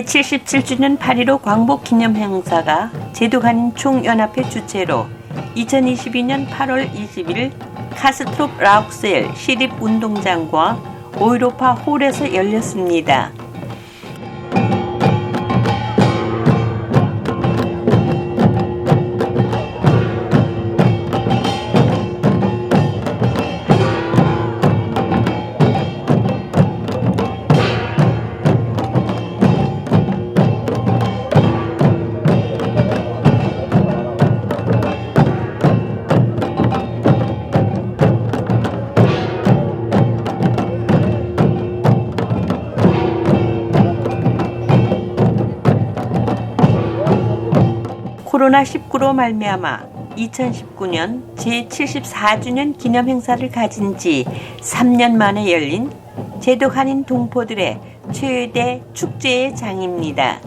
제77주년 8.15 광복 기념 행사가 제도간인 총연합회 주최로 2022년 8월 20일 카스트롭 라우셀 시립운동장과 오이로파 홀에서 열렸습니다. 코로나19로 말미암아 2019년 제74주년 기념 행사를 가진 지 3년 만에 열린 제도 한인 동포들의 최대 축제의 장입니다.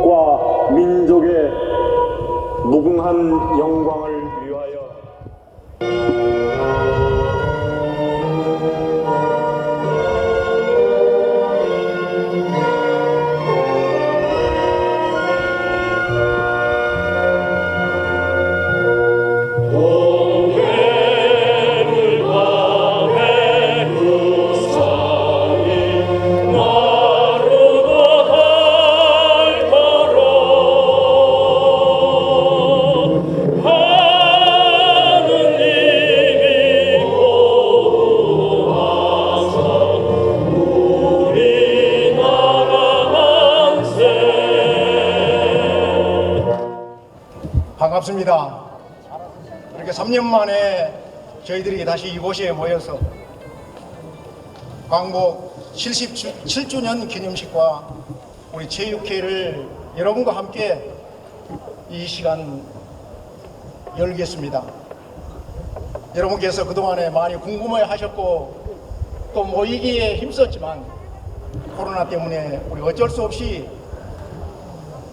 조국과 민족의 무궁한 영광을 위하여 반갑습니다. 이렇게 3년 만에 저희들이 다시 이곳에 모여서 광복 77주년 기념식과 우리 체육회를 여러분과 함께 이 시간 열겠습니다. 여러분께서 그동안에 많이 궁금해 하셨고 또 모이기에 힘썼지만 코로나 때문에 우리 어쩔 수 없이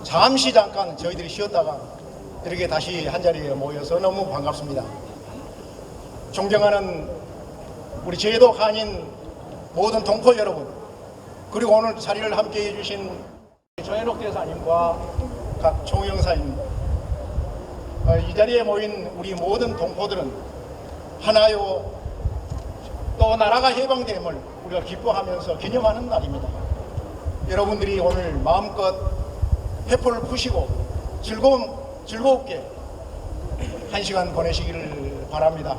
잠시 잠깐 저희들이 쉬었다가 이렇게 다시 한자리에 모여서 너무 반갑습니다. 존경하는 우리 제도 한인 모든 동포 여러분 그리고 오늘 자리를 함께 해주신 조현옥 대사님과 각 총영사님 어, 이 자리에 모인 우리 모든 동포들은 하나요 또 나라가 해방됨을 우리가 기뻐하면서 기념하는 날입니다. 여러분들이 오늘 마음껏 회포를 푸시고 즐거운 즐겁게 한 시간 보내시기를 바랍니다.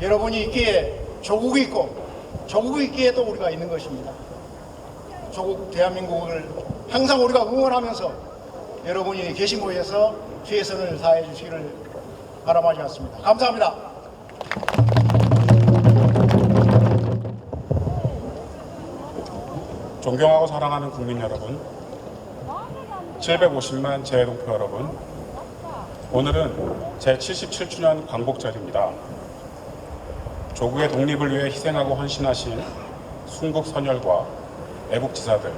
여러분이 있기에 조국이 있고 조국이 있기에 또 우리가 있는 것입니다. 조국 대한민국을 항상 우리가 응원하면서 여러분이 계신 곳에서 최선을 다해 주시기를 바람하지 않습니다. 감사합니다. 존경하고 사랑하는 국민 여러분, 750만 재외동포 여러분, 오늘은 제77주년 광복절입니다. 조국의 독립을 위해 희생하고 헌신하신 순국 선열과 애국지사들,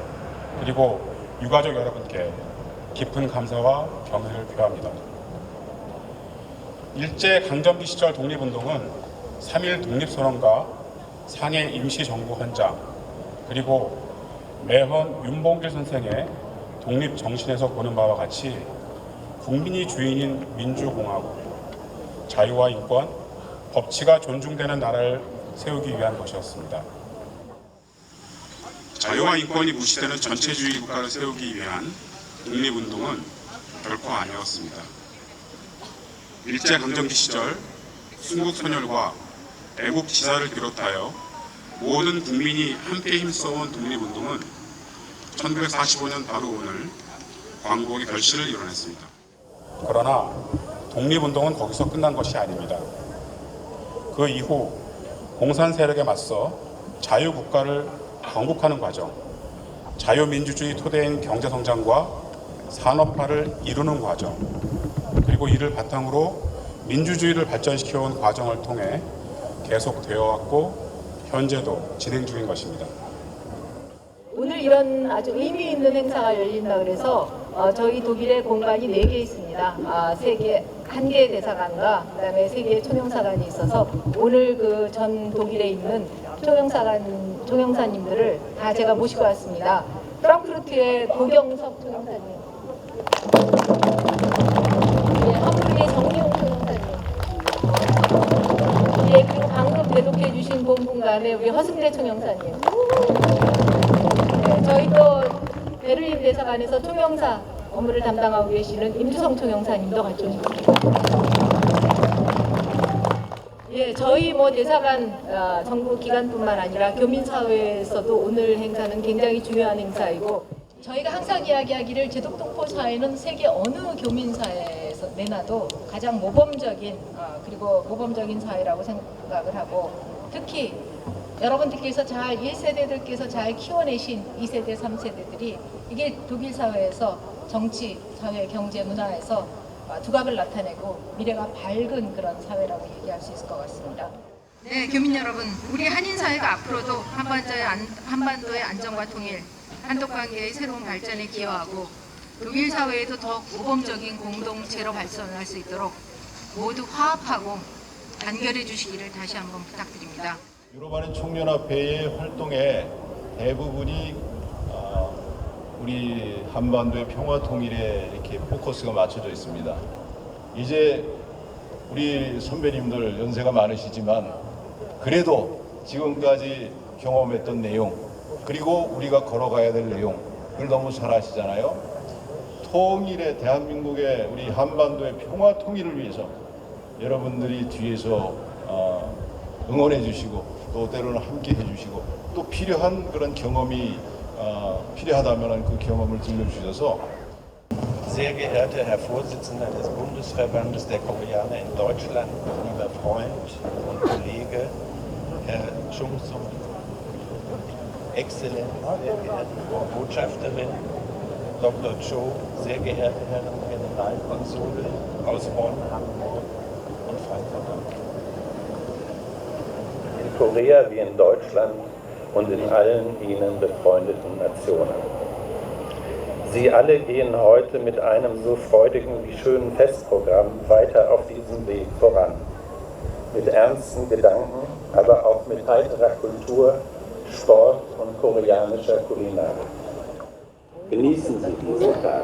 그리고 유가족 여러분께 깊은 감사와 경의를 표합니다. 일제 강점기 시절 독립운동은 3.1 독립선언과 상해 임시정부 헌장, 그리고 매헌 윤봉길 선생의 독립 정신에서 보는 바와 같이 국민이 주인인 민주공화국, 자유와 인권, 법치가 존중되는 나라를 세우기 위한 것이었습니다. 자유와 인권이 무시되는 전체주의 국가를 세우기 위한 독립운동은 결코 아니었습니다. 일제강점기 시절 순국선열과 애국지사를 비롯하여 모든 국민이 함께 힘써온 독립운동은 1945년 바로 오늘 광복의 결실을 이뤄냈습니다. 그러나 독립운동은 거기서 끝난 것이 아닙니다. 그 이후 공산 세력에 맞서 자유국가를 건국하는 과정, 자유민주주의 토대인 경제성장과 산업화를 이루는 과정 그리고 이를 바탕으로 민주주의를 발전시켜온 과정을 통해 계속되어 왔고 현재도 진행 중인 것입니다. 오늘 이런 아주 의미 있는 행사가 열린다 그래서 어, 저희 독일에 공간이 네개 있습니다. 아, 세 개, 한 개의 대사관과 그다음에 세 개의 총영사관이 있어서 오늘 그 전 독일에 있는 총영사관 총영사님들을 다 제가 모시고 왔습니다. 프랑크푸르트의 고경석 총영사님, 예, 함부르의 정기용 총영사님, 예, 방금 대독해 주신 본분간의 우리 허승대 총영사님. 네, 저희도 베를린 대사관에서 총영사 업무를 담당하고 계시는 임주성 총영사님도 같이 오셨습니다. 예, 저희 뭐 대사관 아, 정부 기관뿐만 아니라 교민사회에서도 오늘 행사는 굉장히 중요한 행사이고 저희가 항상 이야기하기를 제독동포 사회는 세계 어느 교민사회에서 내놔도 가장 모범적인 아, 그리고 모범적인 사회라고 생각을 하고 특히 여러분들께서 잘 1세대들께서 잘 키워내신 2세대, 3세대들이 이게 독일 사회에서 정치, 사회, 경제, 문화에서 아, 두각을 나타내고 미래가 밝은 그런 사회라고 얘기할 수 있을 것 같습니다. 네, 교민 여러분, 우리 한인 사회가 앞으로도 한반도의, 안, 한반도의 안정과 통일, 한독 관계의 새로운 발전에 기여하고 독일 사회에도 더욱 모범적인 공동체로 발전할 수 있도록 모두 화합하고 단결해 주시기를 다시 한번 부탁드립니다. 유럽한인 총연합회의 활동의 대부분이 아, 우리 한반도의 평화 통일에 이렇게 포커스가 맞춰져 있습니다. 이제 우리 선배님들 연세가 많으시지만 그래도 지금까지 경험했던 내용 그리고 우리가 걸어가야 될 내용 그걸 너무 잘 아시잖아요. 통일의 대한민국의 우리 한반도의 평화 통일을 위해서 여러분들이 뒤에서 어, 응원해 주시고 또 때로는 함께 해 주시고 또 필요한 그런 경험이 어, 필요하다면 그 경험을 들려주셔서 Sehr geehrter Herr Vorsitzender des Bundesverbandes der Koreaner in Deutschland, lieber Freund und Kollege, Herr Chung Sung, Exzellenz, sehr geehrte Frau Botschafterin, Dr. Cho, sehr geehrte Herren Generalkonsule aus Bonn, Hamburg und Frankfurt. In Korea wie in Deutschland und in allen ihnen befreundeten Nationen. Sie alle gehen heute mit einem so freudigen wie schönen Festprogramm weiter auf diesem Weg voran. Mit ernsten Gedanken, aber auch mit heiterer Kultur, Sport und koreanischer Kulinarik. Genießen Sie diesen Tag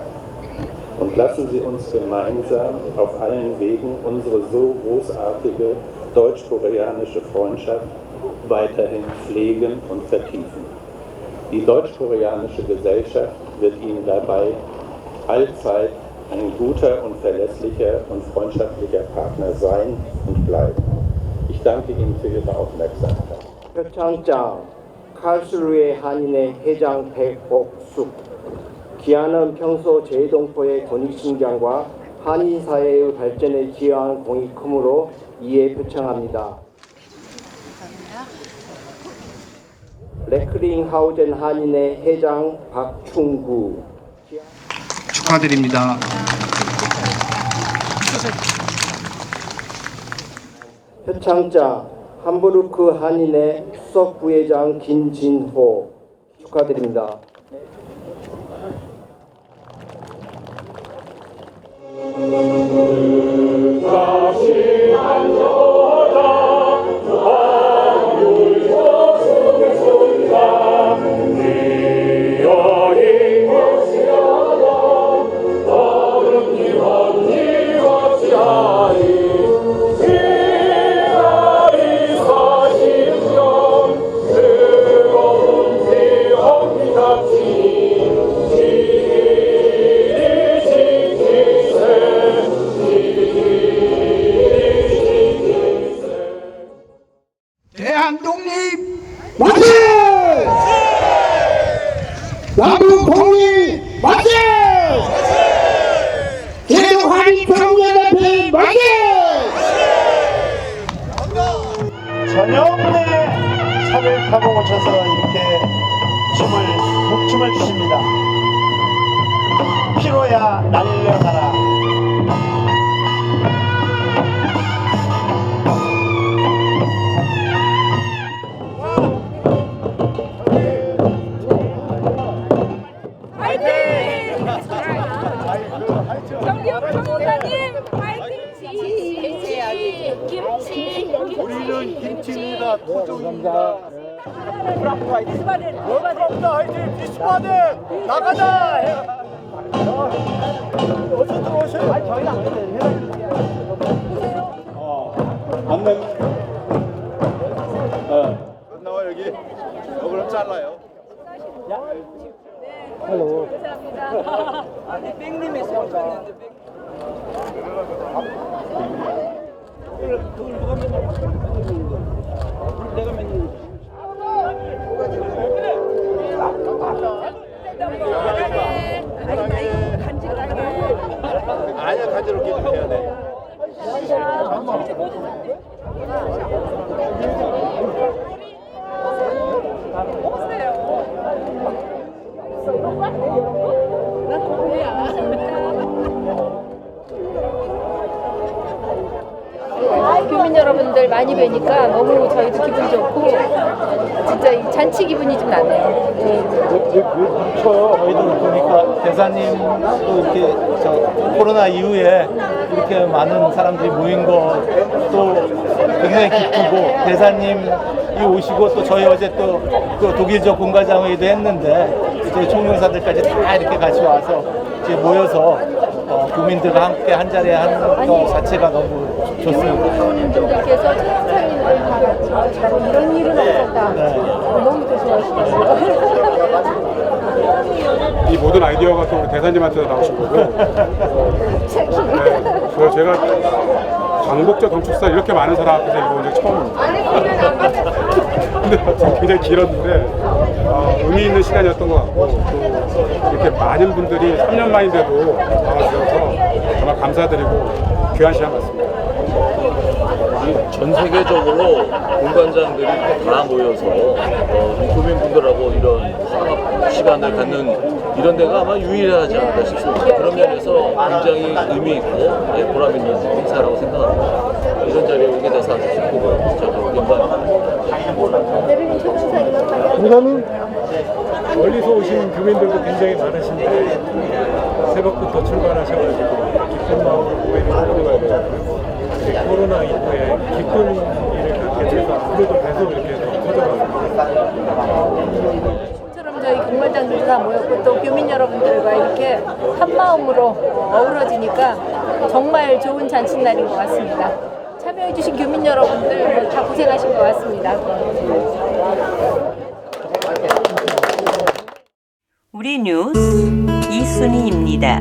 und lassen Sie uns gemeinsam auf allen Wegen unsere so großartige deutsch-koreanische Freundschaft weiterhin pflegen und vertiefen. Die deutsch-koreanische Gesellschaft wird Ihnen dabei allzeit ein guter und verlässlicher und freundschaftlicher Partner sein und bleiben. Ich danke Ihnen für Ihre Aufmerksamkeit. 표창장 칼수루의 한인의 회장 백옥숙 기아는 평소 제동포의 권익신장과 한인 사회의 발전에 기여한 공이 크므로 이에 표창합니다. 레크링하우젠 한인의 회장 박충구 축하드립니다. 표창장 함부르크 한인의 수석 부회장 김진호 축하드립니다. 대한 날려가라 우리는 김치입니다 토종입니다 월드컵다 화이팅 비스파드 나가자 어서 들어오세요 아니 저희는 맞는 나와 여기. 어, 그럼 잘라요. 아니야 교민 여러분들 많이 뵈니까 너무 저희도 기분 좋고 진짜 이 잔치 기분이 좀 나네요. 네. 쳐요 저희도 보니까 대사님도 이렇게 저 코로나 이후에 이렇게 많은 사람들이 모인 것도 굉장히 기쁘고 대사님이 오시고 또 저희 어제 또그 독일적 공과장회의도 했는데 저희 총영사들까지 다 이렇게 같이 와서 이제 모여서 어, 국민들과 함께 한 자리에 하는 것 자체가 너무 좋습니다. 분들께서 청소년들 다 같이 이런 일은 없었다. 너무 또 좋아하시더라고요. 이 모든 아이디어가 또 우리 대사님한테 나오신 거고 네, 그래서 제가 광복절 동축사 이렇게 많은 사람 앞에서 읽어본 적이 처음입니다. 굉장히 길었는데 어, 의미 있는 시간이었던 것 같고 또 이렇게 많은 분들이 3년 만인데도 나와주셔서 정말 감사드리고 귀한 시간 같습니다. 전 세계적으로 공관장들이 다 모여서 어, 교민분들하고 이런 화합 시간을 갖는 이런 데가 아마 유일하지 않을까 싶습니다. 그런 면에서 굉장히 의미 있고 예, 보람 있는 행사라고 생각합니다. 이런 자리에 오게 돼서 아주 기쁘고 저도 영광입니다. 공사님 교민들도 굉장히 많으신데 새벽부터 출발하셔가지고 기쁜 마음으로 모임을 하려고 해요. 코로나 이후에 기쁜 일을 갖게 돼서 앞으로도 계속 이렇게 더 커져가고 처럼 저희 공관장들도 다 모였고 또 교민 여러분들과 이렇게 한 마음으로 어우러지니까 정말 좋은 잔칫날인 것 같습니다. 참여해주신 교민 여러분들 다 고생하신 것 같습니다. 우리 뉴스 이순희입니다.